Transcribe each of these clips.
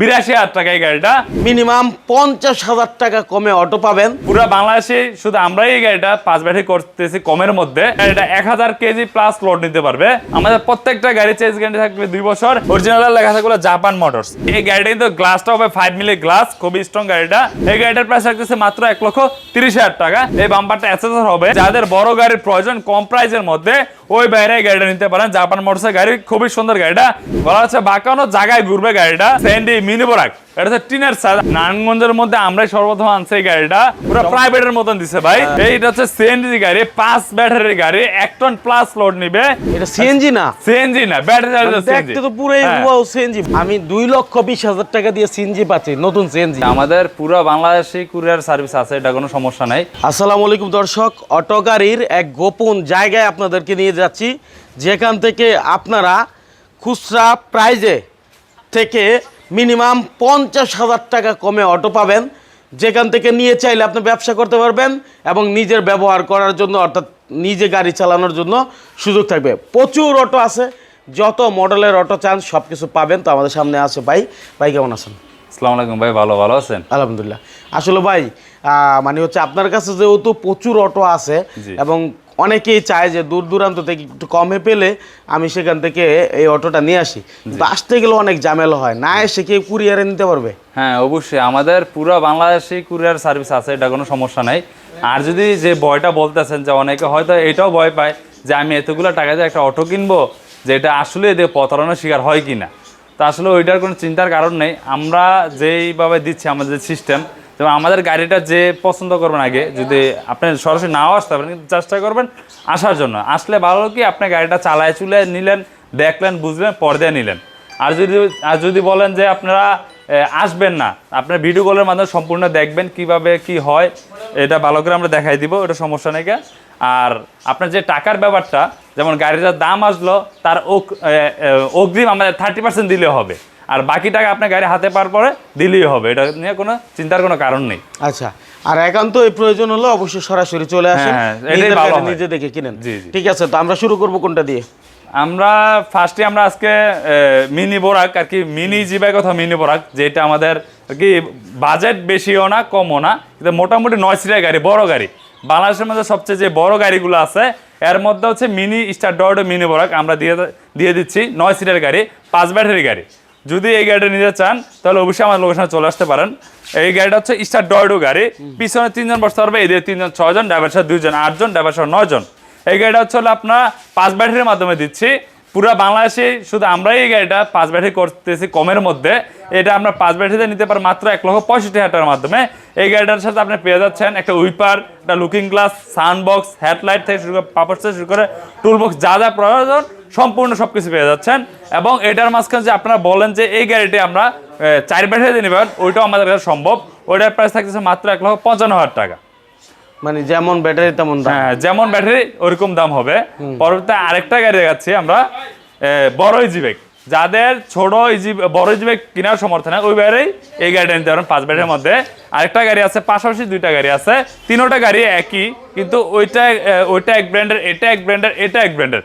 বিরাশি হাজার টাকা এই গাড়িটা। মিনিমাম পঞ্চাশ হাজার টাকা কমে অটো পাবেন। পুরো বাংলাদেশে শুধু আমরাই এই গাড়িটা পাঁচ ব্যাটারি করতেছি কমের মধ্যে। গাড়িটা এক হাজার কেজি প্লাস লোড নিতে পারবে। আমাদের প্রত্যেকটা গাড়ি চেঞ্জ গ্যারান্টি থাকবে দুই বছর। অরিজিনাল লেখা থাকল জাপান মোটরস এই গাড়িটা কিন্তু গ্লাসটা হবে ফাইভ মিলি গ্লাস খুবই স্ট্রং গাড়িটা। এই গাড়িটার প্রাইস থাকতেছে মাত্র এক লক্ষ তিরিশ হাজার টাকা। এই বাম্পারটা অ্যাসেসর হবে। যাদের বড় গাড়ির প্রয়োজন কম প্রাইসের মধ্যে ওই বাইরে গাড়িটা নিতে পারেন। জাপান মোটরসের গাড়ি, খুবই সুন্দর গাড়িটা। বলা হচ্ছে বাঁকানো জায়গায় ঘুরবে গাড়িটা। স্যান্ডি মিনি বোরাক এটা হচ্ছে টিনের সাইজ নারায়ণগঞ্জের মধ্যে আমরাই সর্বপ্রথম আনছি এই গাড়িটা। পুরো প্রাইভেটের মতন দিছে ভাই। এইটা হচ্ছে সিএনজি গাড়ি পাঁচ ব্যাটারির গাড়ি এক টন প্লাস লোড নিবে। এটা সিএনজি না? সিএনজি না ব্যাটারি মানে দেখতে তো পুরোই সিএনজি আমি দুই লক্ষ বিশ হাজার টাকা দিয়ে সিএনজি পাচ্ছি নতুন সিএনজি আমাদের পুরো বাংলাদেশি কুরিয়ার সার্ভিস আছে এটা কোনো সমস্যা নাই। আসসালামু আলাইকুম দর্শক অটো গাড়ির এক গোপন জায়গায় আপনাদেরকে নিয়ে যাচ্ছি। যেখান থেকে আপনারা খুচরা প্রাইজে থেকে মিনিমাম পঞ্চাশ হাজার টাকা কমে অটো পাবেন। যেখান থেকে নিয়ে চাইলে আপনি ব্যবসা করতে পারবেন এবং নিজের ব্যবহার করার জন্য অর্থাৎ নিজে গাড়ি চালানোর জন্য সুযোগ থাকবে। প্রচুর অটো আছে যত মডেলের অটো চান সব কিছু পাবেন। তো আমাদের সামনে আছে ভাই। ভাই কেমন আছেন? আসসালামু আলাইকুম ভাই ভালো ভালো আছেন? আলহামদুলিল্লাহ। আসলে ভাই মানে হচ্ছে আপনার কাছে যেহেতু প্রচুর অটো আছে এবং অনেকেই চায় যে দূর দূরান্ত থেকে একটু কমে পেলে আমি সেখান থেকে এই অটোটা নিয়ে আসি। কিন্তু আসতে গেলে অনেক ঝামেলা হয়। না এসে কেউ কুরিয়ারে নিতে পারবে? হ্যাঁ অবশ্যই। আমাদের পুরো বাংলাদেশি কুরিয়ার সার্ভিস আছে এটা কোনো সমস্যা নাই। আর যদি যে ভয়টা বলতেছেন যে অনেকে হয়তো এটাও ভয় পায় যে আমি এতগুলো টাকা দিয়ে একটা অটো কিনবো যে এটা আসলে এদের প্রতারণার শিকার হয় কি না তা আসলে ওইটার কোনো চিন্তার কারণ নেই। আমরা যেইভাবে দিচ্ছি আমাদের সিস্টেম যেমন আমাদের গাড়িটা যে পছন্দ করবেন আগে, যদি আপনি সরাসরি নাও আসতে পারেন, কিন্তু চেষ্টা করবেন আসার জন্য। আসলে ভালো কি, আপনি গাড়িটা চালায় চুলে নিলেন, দেখলেন, বুঝলেন, পর্দায় নিলেন। আর যদি আর যদি বলেন যে আপনারা আসবেন না, আপনার ভিডিও কলের মাধ্যমে সম্পূর্ণ দেখবেন কীভাবে কি হয়, এটা ভালো করে আমরা দেখাই দিব এটা সমস্যা নেই। আর আপনার যে টাকার ব্যাপারটা, যেমন গাড়িটার দাম আসলো, তার অগ্রিম আমাদের থার্টি পার্সেন্ট দিলে হবে। আর বাকি টাকা আপনার গাড়ি হাতে পাওয়ার পরে দিলেই হবে। এটা নিয়ে কোনো চিন্তার কোনো কারণ নেই। আচ্ছা আর একান্ত এই প্রয়োজন হলে অবশ্যই সরাসরি চলে আসেন। হ্যাঁ, হয়। নিজে দেখে কিনেন। ঠিক আছে তো আমরা শুরু করব কোনটা দিয়ে? আমরা ফার্স্টে আমরা আজকে মিনি বোরাক আর কি মিনি জিবাই কথা মিনি বোরাক যেটা আমাদের আর কি বাজেট বেশিও না কমও না কিন্তু মোটামুটি নয় সিটের গাড়ি বড় গাড়ি। বাংলাদেশের মধ্যে সবচেয়ে যে বড় গাড়িগুলো আছে এর মধ্যে হচ্ছে মিনি স্টার ডট মিনি বোরাক আমরা দিয়ে দিয়ে দিচ্ছি নয় সিটের গাড়ি পাঁচ ব্যাটারি গাড়ি। যদি এই গাড়িটা নিতে চান, তাহলে অবশ্যই আমার লোকেশনে চলে আসতে পারেন। এই গাড়িটা হচ্ছে স্টার ডয়ডো গাড়ি। পিছনে তিনজন বসতে পারবে এদের তিনজন, ছয়জন ড্রাইভার সাথে দুইজন, আটজন ড্রাইভার সাথে নয়জন। এই গাড়িটা হচ্ছে আপনার পাঁচ ব্যাটারির মাধ্যমে দিচ্ছি। পুরো বাংলাদেশে শুধু আমরাই এই গাড়িটা পাঁচ ব্যাটারি করতেছি কমের মধ্যে। এটা আমরা পাঁচ ব্যাটারিতে নিতে পারি মাত্র এক লক্ষ পঁয়ষট্টি হাজার মাধ্যমে। এই গাড়িটার সাথে আপনি পেয়ে যাচ্ছেন একটা উইপার, একটা looking glass sound box headlight থেকে শুরু করে পাপড় থেকে শুরু করে টুল বক্স যা যা প্রয়োজন সম্পূর্ণ সব কিছু পেয়ে যাচ্ছেন। এবং এটার মাঝখানে যে আপনারা বলেন যে এই গাড়িটি আমরা চার ব্যাটারি নেবেন ওইটাও আমাদের কাছে সম্ভব। ওইটার প্রাইস থাকতেছে মাত্র এক লক্ষ পঞ্চান্ন হাজার টাকা। মানে যেমন ব্যাটারি তেমন হ্যাঁ যেমন ব্যাটারি ওরকম দাম হবে। পরবর্তীতে আরেকটা গাড়ি দেখাচ্ছি আমরা বড়ই বড় ইজিবেক যাদের ছোট ইজি বড় ইজিবেক কেনার সমর্থ নেই ওই গাড়ি এই গাড়িটা নিতে পারেন পাঁচ ব্যাটারির মধ্যে। আরেকটা গাড়ি আছে পাশাপাশি দুইটা গাড়ি আছে তিনোটা গাড়ি একই কিন্তু ওইটা ওইটা এক ব্র্যান্ডের এটা এক ব্র্যান্ডের এটা এক ব্র্যান্ডের।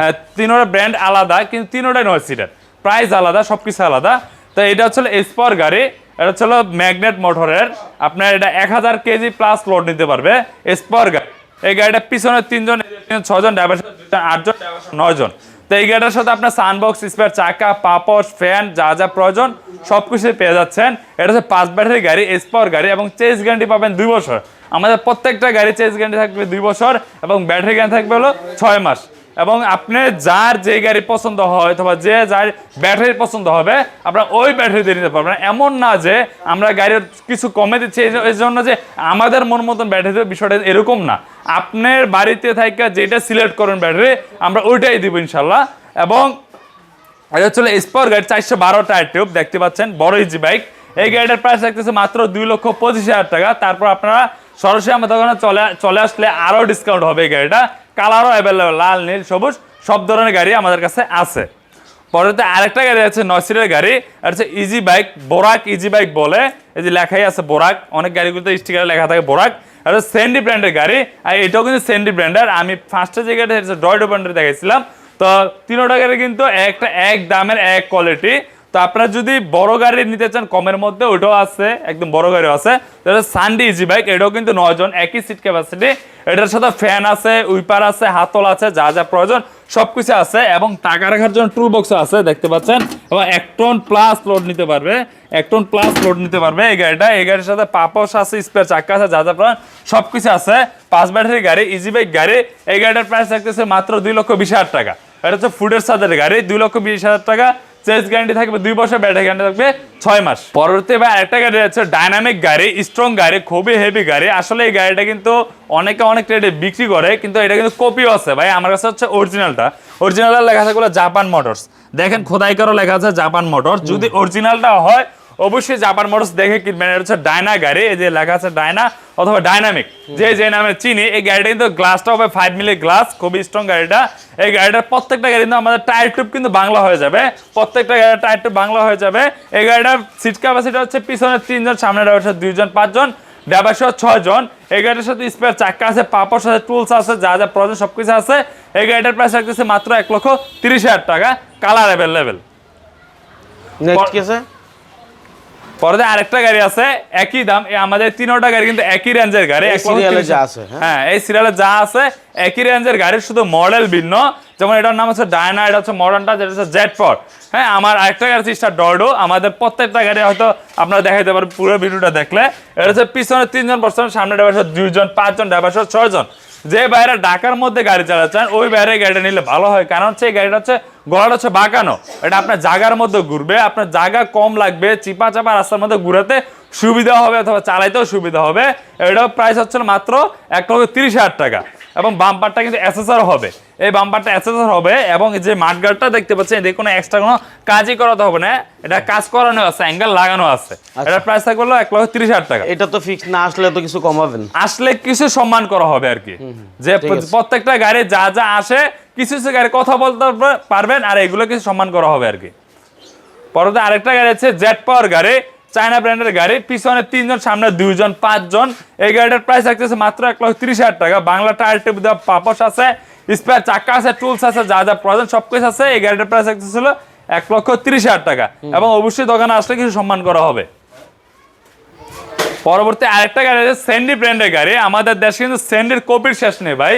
হ্যাঁ তিনোটা ব্র্যান্ড আলাদা কিন্তু তিনোটাই নয় সিটার। প্রাইস আলাদা সব কিছু আলাদা। তো এটা হচ্ছে এসপর গাড়ি এটা হচ্ছে ম্যাগনেট মোটরের আপনার এটা এক হাজার কেজি প্লাস লোড নিতে পারবে এসপর গাড়ি। এই গাড়িটা পিছনে তিনজন ছজন ড্রাইভার আটজন সাথে নয়জন। তো এই গাড়িটার সাথে আপনার সানবক্স স্পেয়ার চাকা, পাপড় ফ্যান যা যা প্রয়োজন সব কিছুই পেয়ে যাচ্ছেন। এটা হচ্ছে পাঁচ ব্যাটারি গাড়ি এসপাওয়ার গাড়ি এবং চেস গ্যারান্টি পাবেন দুই বছর। আমাদের প্রত্যেকটা গাড়ি চেস গ্যারান্টি থাকবে দুই বছর এবং ব্যাটারি গ্যারান্টি থাকবে হলো ছয় মাস। এবং আপনি যার যে গাড়ি পছন্দ হয় অথবা যে যার ব্যাটারি পছন্দ হবে আপনার ওই ব্যাটারি দিয়ে নিতে পারবেন এমন না যে আমরা গাড়ির কিছু কমে দিচ্ছি, এই জন্য যে আমাদের মন মতন ব্যাটারি বিষয়টা এরকম না। আপনার বাড়িতে থাকা যেটা সিলেক্ট করেন ব্যাটারি আমরা ওইটাই দিব ইনশাল্লাহ। এবং এটা হচ্ছে স্পোর গাড়ি, চারশো বারো টায়ার টিউব দেখতে পাচ্ছেন, বড় ইজি বাইক এই গাড়িটার প্রাইস থাকতেছে মাত্র দুই লক্ষ পঁচিশ হাজার টাকা। তারপর আপনারা সরাসরি আমাদের চলে চলে আসলে আরও ডিসকাউন্ট হবে এই গাড়িটা। কালারও অ্যাভেলেবেল লাল, নীল, সবুজ, সব ধরনের গাড়ি আমাদের কাছে আছে। পরবর্তী আরেকটা গাড়ি আছে নয় সিটের গাড়ি। আর হচ্ছে easy bike Borak easy bike বলে। এই যে লেখাই আছে বোরাক অনেক গাড়িগুলোতে স্টিকারে লেখা থাকে বোরাক আর সেন্ডি ব্র্যান্ডের গাড়ি, আর এটাও কিন্তু সেন্ডি ব্র্যান্ডের আমি ফার্স্টে যে হচ্ছে ডয়ডো ব্র্যান্ডের দেখাইছিলাম, তো তিনোটা গাড়ি কিন্তু একটা এক দামের, এক কোয়ালিটি তো আপনারা যদি বড় গাড়ি নিতে চান, কমের মধ্যে ওইটাও আছে, একদম বড় গাড়িও আছে। সানডে ইজি বাইক এটাও কিন্তু নয় জন, একই সিট ক্যাপাসিটি এটার সাথে ফ্যান আছে, উইপার আছে, হাতল আছে, যা যা প্রয়োজন, সবকিছু আছে, এবং টাকা রাখার জন্য টুল বক্স আছে, দেখতে পাচ্ছেন। এবং এক টন প্লাস লোড নিতে পারবে, এক টন প্লাস লোড নিতে পারবে এই গাড়িটা। এই গাড়ির সাথে পাপস আছে স্পেয়ার চাক্কা আছে, যা যা প্রয়োজন, সবকিছু আছে। পাঁচ ব্যাটারি গাড়ি ইজি বাইক গাড়ি, এই গাড়িটার প্রাইস থাকতেছে মাত্র দুই লক্ষ বিশ হাজার টাকা। এটা হচ্ছে ফুডের সাথে গাড়ি, দুই লক্ষ বিশ হাজার টাকা। চেস গ্যারান্টি থাকবে দুই বছর ব্যাটারি গ্যারান্টি থাকবে ছয় মাস। পরবর্তী বা একটা গাড়ি আছে ডাইনামিক গাড়ি স্ট্রং গাড়ি, খুবই হেভি গাড়ি। আসলে এই গাড়িটা কিন্তু অনেকে অনেক রেটে বিক্রি করে, কিন্তু এটা কিন্তু কপিও আছে। ভাই, আমার কাছে হচ্ছে অরিজিনালটা অরিজিনালটা লেখা থাকে জাপান মোটরস দেখেন খোদাই করো লেখা আছে জাপান মোটরস যদি অরিজিনালটা হয় অবশ্যই জাপান মোটরস দেখে কিনবেন এটা হচ্ছে ডায়না গাড়ি, এই যে লেখা আছে ডায়না অথবা ডাইনামিক যে যে নামে চিনি, এই গাড়িটা কিন্তু গ্লাসটা হবে ফাইভ মিলি গ্লাস খুবই স্ট্রং গাড়িটা। এই গাড়িটার প্রত্যেকটা গাড়ি কিন্তু আমাদের টায়ার টিউব কিন্তু বাংলা হয়ে যাবে। প্রত্যেকটা গাড়ির টায়ার টিউব বাংলা হয়ে যাবে। এই গাড়িটার সিট ক্যাপাসিটি হচ্ছে পিছনে তিনজন, সামনে ড্রাইভার দুইজন, পাঁচজন ড্রাইভার সহ ছয় জন এই গাড়িটার সাথে স্পেয়ার চাক্কা আছে, পাপড় সাথে টুলস আছে, যা যা প্রয়োজন সবকিছু আছে। এই গাড়িটার প্রাইস রাখতেছে মাত্র এক লক্ষ তিরিশ হাজার টাকা। কালার অ্যাভেলেবেল নেক্সট কি আছে? পরে আরেকটা গাড়ি আছে একই দাম। আমাদের তিনোটা গাড়ি কিন্তু একই রেঞ্জের গাড়ি। হ্যাঁ? হ্যাঁ এই সিরিয়ালে যা আছে একই রেঞ্জের গাড়ির শুধু মডেল ভিন্ন। যেমন এটার নাম হচ্ছে ডায়না এটা হচ্ছে মডার্নটা যেটা হচ্ছে হ্যাঁ আমার আরেকটা গাড়ি হচ্ছে স্টার ডর্ডো আমাদের প্রত্যেকটা গাড়ি হয়তো আপনারা দেখাইতে পারেন পুরো ভিডিওটা দেখলে। এটা হচ্ছে পিছনে তিনজন বসছেন সামনে ড্রাইভার সহ দুইজন পাঁচজন ড্রাইভার সহ ছয়জন। যে বাইরে ঢাকার মধ্যে গাড়ি চালাচ্ছেন ওই বাইরে গাড়িটা নিলে ভালো হয়। কারণ হচ্ছে এই গাড়িটা হচ্ছে গলাটা হচ্ছে বাঁকানো। এটা আপনার জায়গার মধ্যে ঘুরবে, আপনার জায়গা কম লাগবে চিপা চাপা রাস্তার মধ্যে ঘুরাতে সুবিধা হবে অথবা চালাইতেও সুবিধা হবে। এটাও প্রাইস হচ্ছে মাত্র এক লক্ষ তিরিশ হাজার টাকা। এবং বাম্পারটা কিন্তু অ্যাসেসর হবে। এই বাম্পারটা অ্যাসেসর হবে এবং যে মাঠগার্ডটা দেখতে পাচ্ছেন এদের কোনো এক্সট্রা কোনো কাজই করাতে হবে না। এটা কাজ করানো আছে অ্যাঙ্গেল লাগানো আছে। এটার প্রাইস থাকবে এক লক্ষ তিরিশ হাজার টাকা। এটা তো ফিক্স না আসলে তো কিছু কমাবেন আসলে কিছু সম্মান করা হবে আর কি। যে প্রত্যেকটা গাড়ি যা যা আসে কিছু কিছু গাড়ি কথা বলতে পারবেন আর এগুলো কিছু সম্মান করা হবে আর কি। পরবর্তী আরেকটা গাড়ি আছে জেট পাওয়ার গাড়ি চায়না ব্র্যান্ডের গাড়ি। পিছনে তিনজন সামনে দুইজন পাঁচজন। এই গাড়িটার প্রাইস থাকতেছে মাত্র এক লক্ষ তিরিশ হাজার টাকা। বাংলা টায়ার টেপ দেওয়া পাপস আছে। স্পেয়ার চাক্কা আছে টুলস আছে যা যা প্রয়োজন সব কিছু আছে। এই গাড়িটার প্রাইস থাকতেছিল এক লক্ষ তিরিশ হাজার টাকা। এবং অবশ্যই দোকানে আসলে কিছু সম্মান করা হবে। পরবর্তী আরেকটা গাড়ি আছে স্যান্ডি ব্র্যান্ডের গাড়ি। আমাদের দেশে কিন্তু স্যান্ডির কপির শেষ নেই ভাই।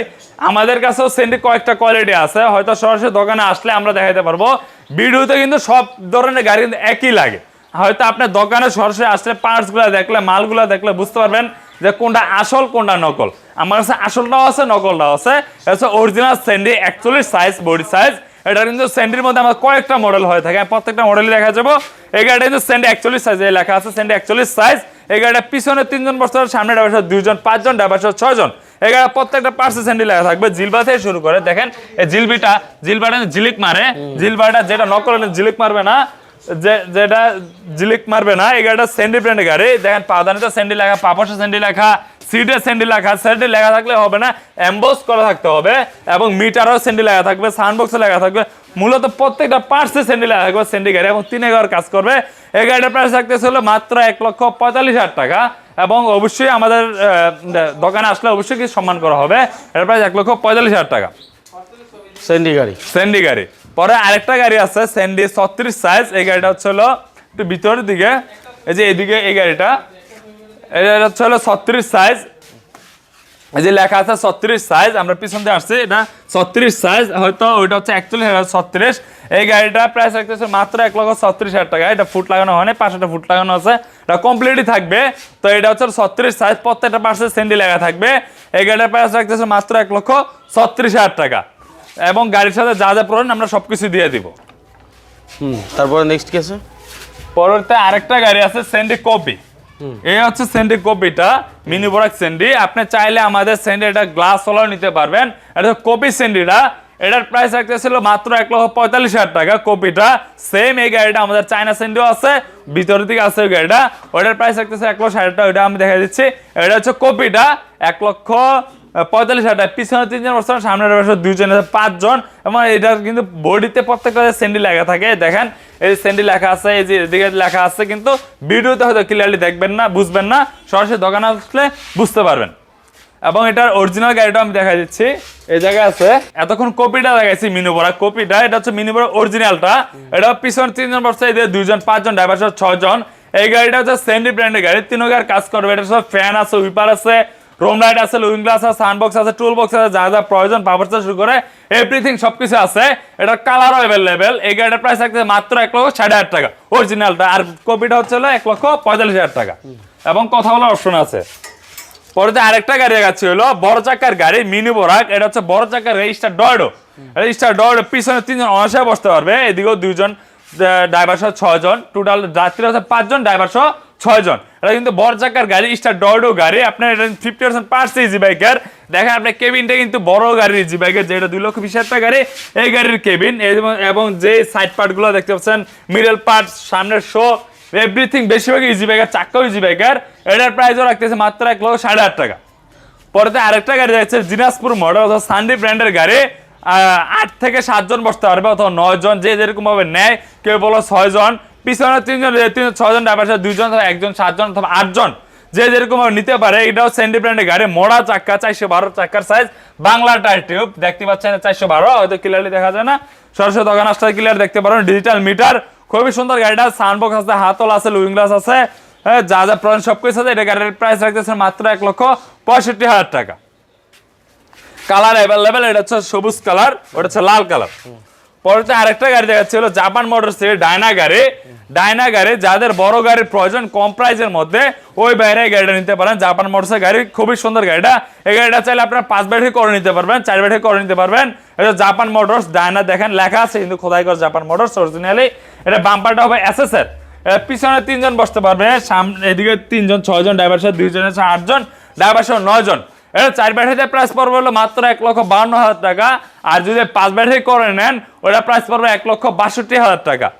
আমাদের কাছেও স্যান্ডির কয়েকটা কোয়ালিটি আছে। হয়তো সরাসরি দোকানে আসলে আমরা দেখাতে পারব। ভিডিওতে কিন্তু সব ধরনের গাড়ি কিন্তু একই লাগে। হয়তো আপনার দোকানে সরাসরি আসলে পার্টসগুলো দেখলে মালগুলো দেখলে বুঝতে পারবেন। যে কোনটা আসল কোনটা নকল। আমার কাছে আসলটাও আছে নকলটাও আছে। হচ্ছে অরিজিনাল স্যান্ডি একচল্লিশ সাইজ বডি সাইজ এটা কিন্তু স্যান্ডির মধ্যে আমার কয়েকটা মডেল হয়ে থাকে। প্রত্যেকটা মডেলই দেখা যাব। এই গাড়িটা কিন্তু স্যান্ডি একচল্লিশ সাইজ লেখা আছে। স্যান্ডি একচল্লিশ সাইজ এই গাড়িটা পিছনে তিনজন বসতে পারে সামনে ড্রাইভার সহ দুইজন পাঁচজন ড্রাইভার ছয়জন। এই গাড়ি প্রত্যেকটা পার্সে স্যান্ডি লেখা থাকবে। জিলবা থেকে শুরু করে। দেখেন এই জিলবিটা জিলবাটা জিলিক মারে। জিলবাটা যেটা নকল জিলিক মারবে না। যেটা জিলিক মারবে না এই গাড়িটা স্যান্ডি ব্র্যান্ডের গাড়ি। দেখেন পাদানিতে স্যান্ডি লেখা পাপসে স্যান্ডি লেখা সিটে স্যান্ডি লেখা স্যান্ডি লেখা থাকলে হবে না এমবোস করা থাকতে হবে এবং মিটারও স্যান্ডি লেখা থাকবে সাউন্ড বক্সে লেখা থাকবে মূলত প্রত্যেকটা পার্টসে স্যান্ডি লেখা থাকবে স্যান্ডি গাড়ি এবং তিন এগারো কাজ করবে। এই গাড়িটার প্রাইস থাকতেছে হলো মাত্র এক লক্ষ পঁয়তাল্লিশ হাজার টাকা এবং অবশ্যই আমাদের দোকানে আসলে অবশ্যই কিছু সম্মান করা হবে। এর প্রাইস এক লক্ষ পঁয়তাল্লিশ হাজার টাকা। স্যান্ডি গাড়ি। স্যান্ডি গাড়ি। পরে আরেকটা গাড়ি আছে স্যান্ডি ছত্রিশ সাইজ এই গাড়িটা হচ্ছে হলো একটু ভিতরের দিকে। এই যে এদিকে এই গাড়িটা। এটা হচ্ছে হলো ছত্রিশ সাইজ এই যে লেখা আছে ছত্রিশ সাইজ আমরা পিছন দিয়ে আসছি। এটা ছত্রিশ সাইজ হয়তো ওইটা হচ্ছে একচল্লিশ হাজার ছত্রিশ। এই গাড়িটা প্রাইস রাখতেছে মাত্র এক লক্ষ ছত্রিশ হাজার টাকা। এটা ফুট লাগানো হয় না পাঁচটা ফুট লাগানো আছে। এটা কমপ্লিটই থাকবে। তো এটা হচ্ছে ছত্রিশ সাইজ প্রত্যেকটা পাশে স্যান্ডি লেখা থাকবে। এই গাড়িটার প্রাইস রাখতেছে মাত্র এক লক্ষ ছত্রিশ হাজার টাকা। এবং গাড়ির সাথে যা যা প্রয়োজন আমরা সবকিছু দিয়ে দিব। হুম তারপরে নেক্সট কি আছে? পরবর্তী আরেকটা গাড়ি আছে সেন্ডি কপি এই হচ্ছে সেন্ডি কপিটা মিনি বরাক সেন্ডি আপনি চাইলে আমাদের সেন্ডি এটা গ্লাস হলেও নিতে পারবেন। এটা কপি সেন্ডিটা এটার প্রাইস রাখতেছিল মাত্র এক লক্ষ পঁয়তাল্লিশ হাজার টাকা কপিটা সেম এই গাড়িটা আমাদের চায়না সেন্ডিও আছে ভিতরের দিকে আছে ওই গাড়িটা। ওটার প্রাইস রাখতেছে এক লক্ষ ষাট টাকা ওইটা আমি দেখা দিচ্ছি। এটা হচ্ছে কপিটা এক লক্ষ পঁয়তাল্লিশ হাজার। পিছনে তিনজন বসছেন সামনের বসে দুইজন আছে পাঁচজন। এবং এটা কিন্তু বডিতে প্রত্যেকটা স্যান্ডি লেখা থাকে। দেখেন, এই যে স্যান্ডি লেখা আছে, এই যে এদিকে লেখা আছে, কিন্তু ভিডিওতে হয়তো ক্লিয়ারলি দেখবেন না, বুঝবেন না। সরাসরি দোকানে আসলে বুঝতে পারবেন। এবং এটার অরিজিনাল গাড়িটা আমি দেখা দিচ্ছি। এই জায়গায় আছে, এতক্ষণ কপিটা দেখাইছি মিনুবরা কপিটা। এটা হচ্ছে মিনুবরা অরিজিনালটা এটা পিছনে তিনজন বসছে এদের দুইজন, পাঁচজন ড্রাইভার সহ ছয়জন। এই গাড়িটা হচ্ছে স্যান্ডি ব্র্যান্ডের গাড়ি। তিনও গাড়ি কাজ করবে। এটা সব ফ্যান আছে উইপার আছে। রোম লাইট আছে লুইং গ্লাস আছে সানবক্স আছে টুল বক্স আছে, যা যা প্রয়োজন পাওয়ার থেকে শুরু করে এভরিথিং সবকিছু আছে। এটার কালারও অ্যাভেলেবেল এই গাড়িটার প্রাইস থাকছে মাত্র এক লক্ষ সাড়ে হাজার টাকা। অরিজিনালটা আর কপিটা হচ্ছে হলো এক লক্ষ পঁয়তাল্লিশ হাজার টাকা। এবং কথা বলার অপশন আছে। পরে আরেকটা গাড়ি দেখাচ্ছি হলো, বড় চাকার গাড়ি মিনি বোরাক এটা হচ্ছে বড় চাকার রেজিস্টার ডয়েডো রেজিস্টার ডয়েডো পিছনে তিনজন অনাসায় বসতে পারবে। এদিকেও দুইজন ড্রাইভার সহ ছয়জন। টোটাল যাত্রী হচ্ছে পাঁচজন ড্রাইভার সহ ছয়জন। এটা কিন্তু বড় চাকার গাড়ি স্টার ডয়েডো গাড়ি। আপনার এটা ফিফটি পার্সেন্ট পার্টস ইজি বাইকের দেখেন আপনার কেবিনটা কিন্তু বড় গাড়ির ইজি বাইকের যেটা দুই লক্ষ বিশ হাজার গাড়ি। এই গাড়ির কেবিন এবং যে সাইড পার্টগুলো দেখতে পাচ্ছেন মিডল পার্ট সামনের শো এভরিথিং বেশিরভাগ ইজি বাইকার চাক্কাও ইজি বাইকার এটার প্রাইসও রাখতেছে মাত্র এক লক্ষ সাড়ে আট টাকা। পরেতে আরেকটা গাড়ি যাচ্ছে দিনাজপুর মডেল অথবা সানডি ব্র্যান্ডের গাড়ি। আট থেকে সাতজন বসতে পারবে অথবা নয় জন যে যেরকম ভাবে নেয়, কেউ বলো ছয় জন পিছনে তিনজন তিন ছয়জন ড্রাইভার সাথে অথবা একজন সাতজন অথবা আটজন। যে যেরকম নিতে পারে এটাও স্যান্ডি ব্র্যান্ডের গাড়ি মোড়া চাক্কা চারশো বারো চাক্কার সাইজ বাংলা টায়ার টিউব দেখতে পাচ্ছেন চারশো বারো হয়তো ক্লিয়ারলি দেখা যায় না। সরাসরি দোকান আসতে ক্লিয়ার দেখতে পারেন ডিজিটাল মিটার খুবই সুন্দর গাড়িটা সানবক্স আছে হাতল আছে লুইং গ্লাস আছে। হ্যাঁ, যা যা প্রয়োজন সব কিছু আছে এটা গাড়ির প্রাইস রাখতেছে মাত্র এক লক্ষ পঁয়ষট্টি হাজার টাকা। কালার অ্যাভেলেবেল এটা হচ্ছে সবুজ কালার ওটা হচ্ছে লাল কালার পরে আরেকটা গাড়ি দেখাচ্ছে হলো জাপান মোটরস এর ডায়না গাড়ি। ডায়না গাড়ি, যাদের বড় গাড়ির প্রয়োজন কম প্রাইসের মধ্যে, ওই বাইরে গাড়িটা নিতে পারেন। জাপান মোটরসের গাড়ি, খুবই সুন্দর গাড়িটা। এই গাড়িটা চাইলে আপনার পাঁচ ব্যাটারি করে নিতে পারবেন, চার ব্যাটারি করে নিতে পারবেন। এটা জাপান মোটরস ডায়না দেখেন লেখা আছে কিন্তু খোদাই করে জাপান মোটরস অরিজিনালি এটা বাম্পারটা হবে এসএসএর পিছনে তিনজন বসতে পারবে, সামনে এদিকে তিনজন, ছয়জন ড্রাইভার সাথে দুইজন আছে আটজন ড্রাইভার সহ নয়জন। এটা চার ব্যাটারিতে প্রাইস পড়বে হলো মাত্র এক লক্ষ বান্ন হাজার টাকা। আর যদি পাঁচ ব্যাটারি করে নেন ওটা প্রাইস পড়বে এক লক্ষ বাষট্টি হাজার টাকা।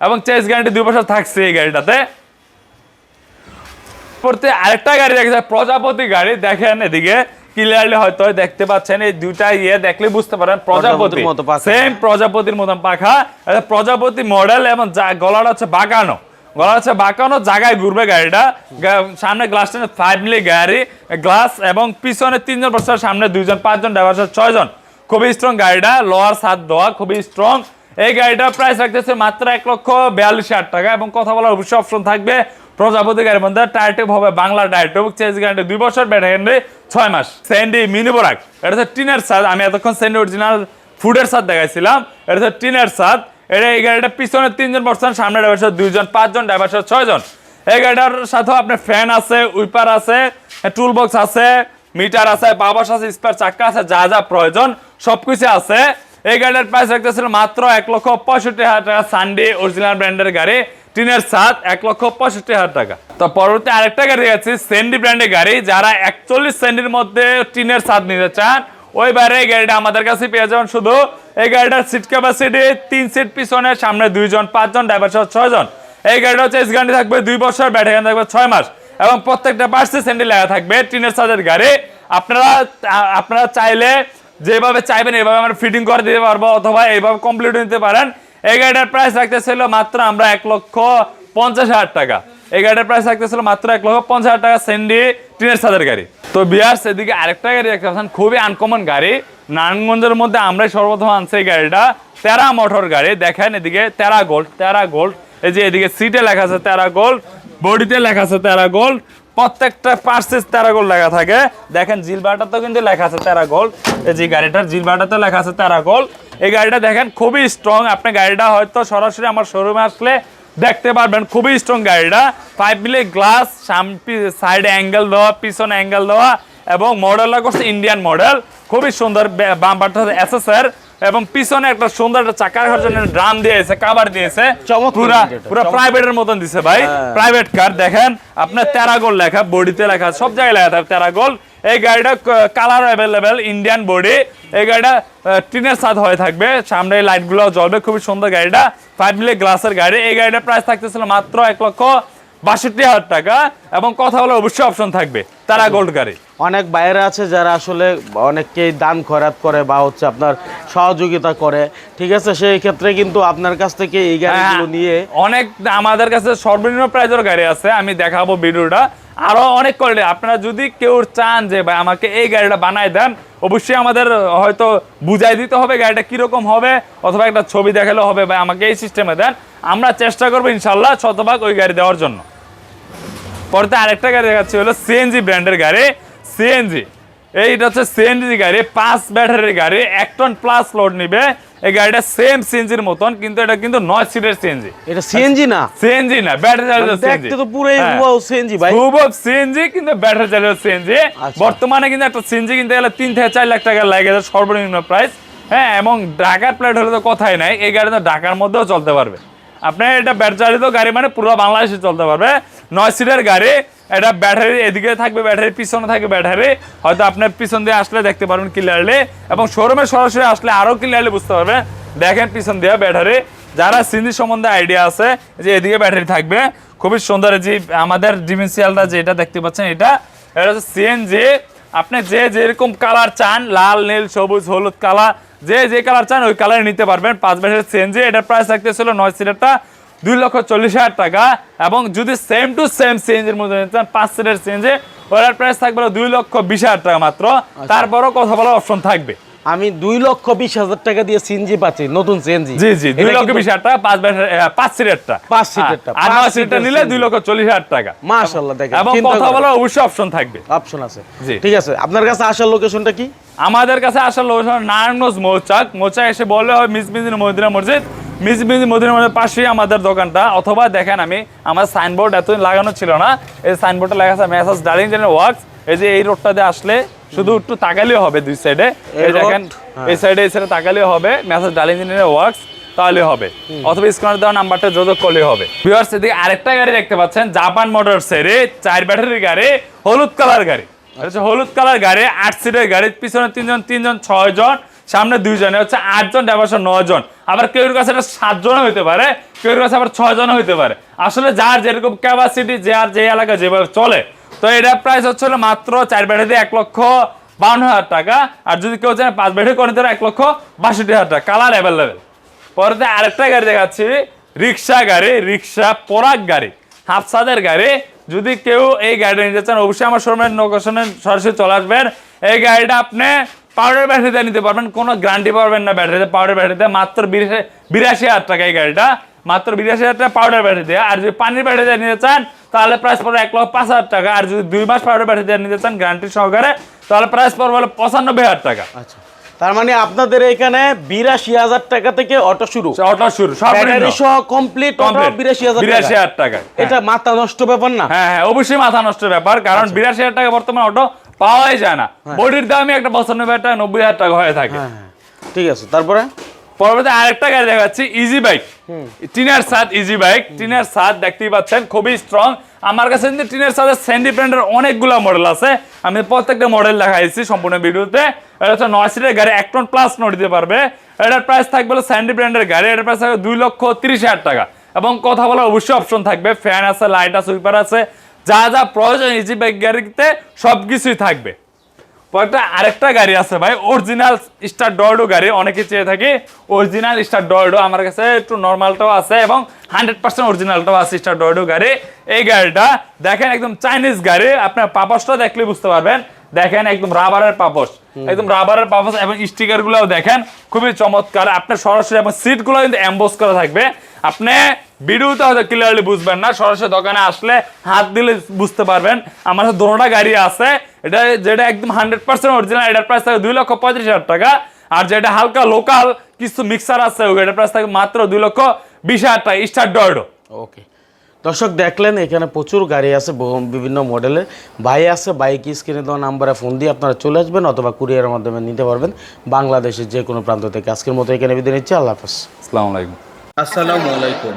এবং চেস গ্যারান্টি দুই বছর থাকছে এই গাড়িটাতে। পড়তে আরেকটা গাড়ি দেখা যায় প্রজাপতি গাড়ি। দেখেন এদিকে ক্লিয়ারলি হয়তো দেখতে পাচ্ছেন এই দুইটা ইয়ে দেখলে বুঝতে পারেন প্রজাপতির মতো পাখা। সেম প্রজাপতির মতন পাখা। এটা প্রজাপতি মডেল এবং যা- গলাটা হচ্ছে বাঁকানো গলা হচ্ছে বাঁকানো জায়গায় ঘুরবে গাড়িটা। সামনে গ্লাসটা ফাইভ মিলি গাড়ি গ্লাস এবং পিছনে তিনজন বছর সামনে দুইজন, পাঁচজন ড্রাইভার ছয়জন। খুবই স্ট্রং গাড়িটা লোয়ার সাত দেওয়া, খুবই স্ট্রং এই গাড়িটার প্রাইস রাখতেছে মাত্র এক লক্ষ বিয়াল্লিশ হাজার টাকা এবং কথা বলার অবশ্যই অপশন থাকবে। প্রজাপতি গাড়ির মধ্যে টায়ার হবে, বাংলা টায়ার চেঞ্জ গ্যারান্টি দুই বছর ব্যাটারি গ্যারান্টি ছয় মাস। স্যান্ডি মিনি বোরাক এটা হচ্ছে টিনের সাদ আমি এতক্ষণ স্যান্ডি অরিজিনাল ফুডের সাথ দেখাইছিলাম, এটা হচ্ছে টিনের সাদ এটা এই গাড়িটা পিছনে তিনজন বসছেন, সামনে ড্রাইভার সাথে দুইজন, পাঁচজন ড্রাইভার সাথে ছয়জন। এই গাড়িটার সাথেও আপনার ফ্যান আছে, উইপার আছে টুল বক্স আছে মিটার আছে পাওয়ার আছে স্পেয়ার চাক্কা আছে, যা যা প্রয়োজন, সবকিছু আছে। এই গাড়িটার প্রাইস রাখতেছিল মাত্র এক লক্ষ পঁয়ষট্টি হাজার টাকা সানডে অরিজিনাল ব্র্যান্ডের গাড়ি, টিনের সাত এক লক্ষ পঁয়ষট্টি হাজার টাকা। তো পরবর্তী আরেকটা গাড়ি আছে সেন্ডি ব্র্যান্ডের গাড়ি, যারা একচল্লিশ সেন্ডির মধ্যে টিনের সাত নিতে চান ওই বাইরে এই গাড়িটা আমাদের কাছে পেয়ে যাবেন শুধু। এই গাড়িটার সিট ক্যাপাসিটি তিন সিট পিছনে, সামনে দুইজন, পাঁচজন ড্রাইভার সহ ছয়জন। এই গাড়িটা হচ্ছে গাড়ি থাকবে দুই বছর ব্যাটারি থাকবে ছয় মাস। এবং প্রত্যেকটা পার্সে স্যান্ডেল লেখা থাকবে, টিনের সাজের গাড়ি। আপনারা আপনারা চাইলে যেভাবে চাইবেন, এভাবে আমরা ফিটিং করে দিতে পারব, অথবা এইভাবে কমপ্লিট নিতে পারেন। এই গাড়িটার প্রাইস রাখতেছিল মাত্র আমরা এক লক্ষ পঞ্চাশ হাজার টাকা। এই গাড়িটার প্রাইস রাখতেছিল মাত্র এক লক্ষ পঞ্চাশ হাজার টাকা সেন্ডি টিনের সাদের গাড়ি। তো বিয়ার্স, এদিকে আরেকটা গাড়ি দেখতে পাচ্ছেন, খুবই আনকমন গাড়ি। নারায়ণগঞ্জের মধ্যে আমরাই সর্বপ্রথম আনছি এই গাড়িটা। তেরা মোটর গাড়ি, দেখেন এদিকে তেরা গোল্ড তেরা গোল্ড এই যে এদিকে সিটে লেখা আছে তেরা গোল্ড বডিতে লেখা আছে তেরা গোল্ড প্রত্যেকটা পার্সেস তেরা গোল্ড লেখা থাকে। দেখেন জিলবাটাতেও কিন্তু লেখা আছে তেরা গোল্ড এই যে গাড়িটার জিলবাটাতে লেখা আছে তেরা গোল্ড এই গাড়িটা দেখেন খুবই স্ট্রং আপনি গাড়িটা হয়তো সরাসরি আমার শোরুমে আসলে দেখতে পারবেন খুবই স্ট্রং গাড়িটা। Five milli glass side angle দেওয়া পিছনে অ্যাঙ্গেল দেওয়া এবং মডেলটা করছে ইন্ডিয়ান মডেল খুবই সুন্দর বাম্পারটা এসএসআর এবং পিছনে একটা সুন্দর একটা চাকার জন্য ড্রাম দিয়েছে কাবার দিয়েছে। পুরা পুরো। প্রাইভেটের মতন দিছে ভাই। হ্যাঁ। প্রাইভেট কার দেখেন। আপনার তেরাগোল লেখা বডিতে লেখা সব জায়গায় লেখা থাকে তেরাগোল এই গাড়িটা কালার অ্যাভেলেবেল ইন্ডিয়ান বডি এই গাড়িটা টিনের সাথ হয়ে থাকবে। সামনে লাইটগুলো জ্বলবে। খুবই সুন্দর গাড়িটা। ফাইভ মিলি গ্লাসের গাড়ি। এই গাড়িটার প্রাইস থাকতেছিল মাত্র এক লক্ষ বাষট্টি হাজার টাকা। এবং কথা বলে অবশ্যই অপশন থাকবে। তারা গোল্ড গাড়ি। অনেক বাইরে আছে যারা আসলে অনেককেই দান খয়রাত করে বা হচ্ছে আপনার সহযোগিতা করে। ঠিক আছে? সেই ক্ষেত্রে কিন্তু আপনার কাছ থেকে এই গাড়িগুলো হ্যাঁ, নিয়ে অনেক আমাদের কাছে সর্বনিম্ন প্রাইজের গাড়ি আছে। আমি দেখাবো ভিডিওটা। আরও অনেক কোয়ালিটি আপনারা যদি কেউ চান যে, ভাই, আমাকে এই গাড়িটা বানায় দেন, অবশ্যই আমাদের হয়তো বুঝাই দিতে হবে গাড়িটা কীরকম হবে, অথবা একটা ছবি দেখালে হবে, ভাই, আমাকে এই সিস্টেমে দেন। আমরা চেষ্টা করব ইনশাল্লাহ শতভাগ ওই গাড়ি দেওয়ার জন্য। পরে আরেকটা গাড়ি দেখাচ্ছি, হলো সিএনজি ব্র্যান্ডের গাড়ি। সিএনজি এইটা হচ্ছে সিএনজি গাড়ি, পাঁচ ব্যাটারির গাড়ি, এক টন প্লাস লোড নিবে। এই গাড়িটা সেম সিএনজির মতন কিন্তু এটা কিন্তু নয় সিটের সিএনজি এটা সিএনজি না? সিএনজি না ব্যাটারি চালিত সিএনজি দেখতে তো পুরোই সিএনজি ভাই। খুব সিএনজি কিন্তু ব্যাটারি চালিত সিএনজি। বর্তমানে কিন্তু একটা সিএনজি কিনতে গেলে তিন থেকে চার লাখ টাকা লাগে যায় সর্বনিম্ন প্রাইস হ্যাঁ এবং ঢাকার প্লেট হলে তো কথাই নাই এই গাড়ি তো ঢাকার মধ্যেও চলতে পারবে। আপনার এটা ব্যাটারি চালিত গাড়ি মানে পুরো বাংলাদেশে চলতে পারবে। নয় সিটের গাড়ি, এটা ব্যাটারি এদিকে থাকবে ব্যাটারি পিছনে থাকবে ব্যাটারি হয়তো আপনার পিছন দিয়ে আসলে দেখতে পারবেন ক্লিয়ারলি এবং শোরুমে সরাসরি আসলে আরও ক্লিয়ারলি বুঝতে পারবেন। দেখেন পিছন দিয়ে ব্যাটারি যারা সিন্ধি সম্বন্ধে আইডিয়া আছে যে এদিকে ব্যাটারি থাকবে, খুবই সুন্দর যে আমাদের ডিমেন্সিয়ালটা যেটা দেখতে পাচ্ছেন, এটা এটা হচ্ছে সিএনজি আপনি যে যেরকম কালার চান, লাল, নীল, সবুজ, হলুদ কালার যে যে কালার চান, ওই কালার নিতে পারবেন। পাঁচ ব্যাটারি সিএনজি এটার প্রাইস থাকতেছিল নয় সিটারটা দুই লক্ষ চল্লিশ হাজার টাকা এবং যদি সেম টু সেম সিএনজির মধ্যে নিতে চান পাঁচ সিটের সিএনজি ওটার প্রাইস থাকবে দুই লক্ষ বিশ হাজার টাকা মাত্র। তারপরও কথা বলার অপশন থাকবে। আমি দুই লক্ষ বিশ হাজার টাকা দিয়ে সিএনজি পাচ্ছি নতুন সিএনজি জি জি দুই লক্ষ বিশ হাজার টাকা পাঁচ পাঁচ সিটেরটা। পাঁচ সিটেরটা, আর নয় সিটের নিলে দুই লক্ষ চল্লিশ হাজার টাকা। মাশাআল্লাহ দেখেন এবং কথা। বলার অবশ্যই অপশন থাকবে। অপশন আছে। জি। ঠিক আছে আপনার কাছে আসার লোকেশনটা কি? আমাদের কাছে আসার লোকেশন নারায়ণগঞ্জ মৌচাক। মৌচাক এসে বলে হয় মিসবিন্দির মদিনা মসজিদ। মিসবিন্দির মদিনা মসজিদ পাশেই আমাদের দোকানটা। অথবা দেখেন আমি আমার সাইনবোর্ড এতদিন লাগানো ছিল না। এই সাইনবোর্ডটা লেখা আছে মেসাজ ডার্লিং জেনের ওয়ার্কস এই যে এই রোডটা দিয়ে আসলে শুধু একটু তাকালেও হবে দুই সাইডে এই দেখেন হ্যাঁ। এই সাইডে এই সাইডে তাকালেও হবে মেসাজ ডার্লিং জেনের ওয়ার্কস তাহলে হবে। অথবা স্ক্রিনে দেওয়া নাম্বারটা যোগাযোগ করলে হবে। ভিউয়ার্স এদিকে আরেকটা গাড়ি দেখতে পাচ্ছেন জাপান মোটরস এর চার ব্যাটারির গাড়ি হলুদ কালার গাড়ি। হচ্ছে হলুদ কালার গাড়ি আট সিটের গাড়ি পিছনে তিনজন তিনজন ছয় জন সামনে দুইজন হচ্ছে আটজন ড্রাইভার নয় আবার কেউর কাছে এটা সাতজন হইতে পারে, কেউর কাছে আবার ছয় জন হইতে পারে। আসলে যার যেরকম ক্যাপাসিটি যার যে এলাকা যেভাবে চলে, তো এটা প্রাইস হচ্ছে মাত্র চার ব্যাটারিতে এক লক্ষ বাউন্ন হাজার টাকা, আর যদি কেউ চায় পাঁচ ব্যাটারি করে তাহলে এক লক্ষ বাষট্টি হাজার টাকা। কালার অ্যাভেলেবেল পরেতে আরেকটা গাড়ি দেখাচ্ছি, রিক্সা গাড়ি, রিক্সা পরাগ গাড়ি, হাফসাদের গাড়ি। যদি কেউ এই গাড়িটা নিতে চান, অবশ্যই আমার শোরুমের লোকেশনে সরাসরি চলে আসবেন। এই গাড়িটা আপনি পাউডার ব্যাটারিতে নিতে পারবেন কোনো গ্যারান্টি পাবেন না ব্যাটারিতে পাউডার ব্যাটারিতে মাত্র বিরাশি বিরাশি হাজার টাকা এই গাড়িটা মাত্র বিরাশি হাজার টাকা পাউডার ব্যাটারি দিয়ে আর যদি পানির ব্যাটারি নিতে চান তাহলে প্রাইস পড়বে এক লক্ষ পাঁচ হাজার টাকা। আর যদি দুই মাস পাউডার ব্যাটারি নিতে চান গ্যারান্টি সহকারে তাহলে প্রাইস পড়বে হলো পঁচানব্বই হাজার টাকা। আচ্ছা। তার মানে আপনাদের এখানে বিরাশি হাজার টাকা থেকে অটো শুরু। অটো শুরু সহ কমপ্লিট। বিরাশি হাজার বিরাশি হাজার টাকা। এটা মাথা নষ্ট ব্যাপার না। হ্যাঁ হ্যাঁ অবশ্যই মাথা নষ্ট ব্যাপার কারণ বিরাশি হাজার টাকা বর্তমানে অটো পাওয়াই যায় না। বডির দামই একটা পঁচানব্বই টাকা নব্বই হাজার টাকা হয়ে থাকে। হ্যাঁ হ্যাঁ। ঠিক আছে তারপরে? পরবর্তী আরেকটা গাড়ি দেখাচ্ছি ইজি বাইক টিনের সাত ইজি বাইক টিনের সাত দেখতেই পাচ্ছেন খুবই স্ট্রং আমার কাছে কিন্তু টিনের সাথে স্যান্ডি ব্র্যান্ডের অনেকগুলো মডেল আছে। আমি প্রত্যেকটা মডেল দেখাইছি সম্পূর্ণ ভিডিওতে। এটা হচ্ছে নয় সিটের গাড়ি এক টন প্লাস নোট দিতে পারবে। এটার প্রাইস থাকবে স্যান্ডি ব্র্যান্ডের গাড়ি। এটার প্রাইস থাকবে দুই লক্ষ তিরিশ হাজার টাকা। এবং কথা বলার অবশ্যই অপশন থাকবে। ফ্যান আছে লাইট আছে সুইপার আছে। যা যা প্রয়োজন ইজি বাইক গাড়িতে সব কিছুই থাকবে। পরটা আরেকটা গাড়ি আছে ভাই অরিজিনাল স্টার ডয়ডো গাড়ি অনেকে চেয়ে থাকে অরিজিনাল স্টার ডয়ডো আমার কাছে একটু নর্মালটাও আছে এবং হান্ড্রেড পার্সেন্ট অরিজিনালটাও আছে স্টার ডয়ডো গাড়ি। এই গাড়িটা দেখেন একদম চাইনিজ গাড়ি আপনার পাপসটা দেখলে বুঝতে পারবেন। দেখেন একদম রাবারের পাপস একদম রাবারের পাপস এবং স্টিকার গুলাও দেখেন খুবই চমৎকার। আপনার সরাসরি এবং সিটগুলো কিন্তু এম্বোস করা থাকবে। আপনি ভিডিওতে হয়তো ক্লিয়ারলি বুঝবেন না সরাসরি দোকানে আসলে হাত দিলে বুঝতে পারবেন। আমার দোনোটা গাড়ি আছে এটা যেটা একদম হান্ড্রেড পার্সেন্ট অরিজিনাল এটার প্রাইস থাকে দুই লক্ষ পঁয়ত্রিশ হাজার টাকা। আর যেটা হালকা লোকাল কিছু মিক্সার আছে ওইটার প্রাইস থাকে মাত্র দুই লক্ষ বিশ হাজার টাকা স্টার ডয়ডো ওকে দর্শক দেখলেন এখানে প্রচুর গাড়ি আছে বিভিন্ন মডেলের ভাই আছে বাইক স্ক্রিনে দেওয়া নাম্বারে ফোন দিয়ে আপনারা চলে আসবেন অথবা কুরিয়ারের মাধ্যমে নিতে পারবেন। বাংলাদেশের যে কোনো প্রান্ত থেকে আজকের মতো এখানে বিদায় নিচ্ছি আল্লাহ হাফেজ। আসসালামু আলাইকুম। আসসালামু আলাইকুম।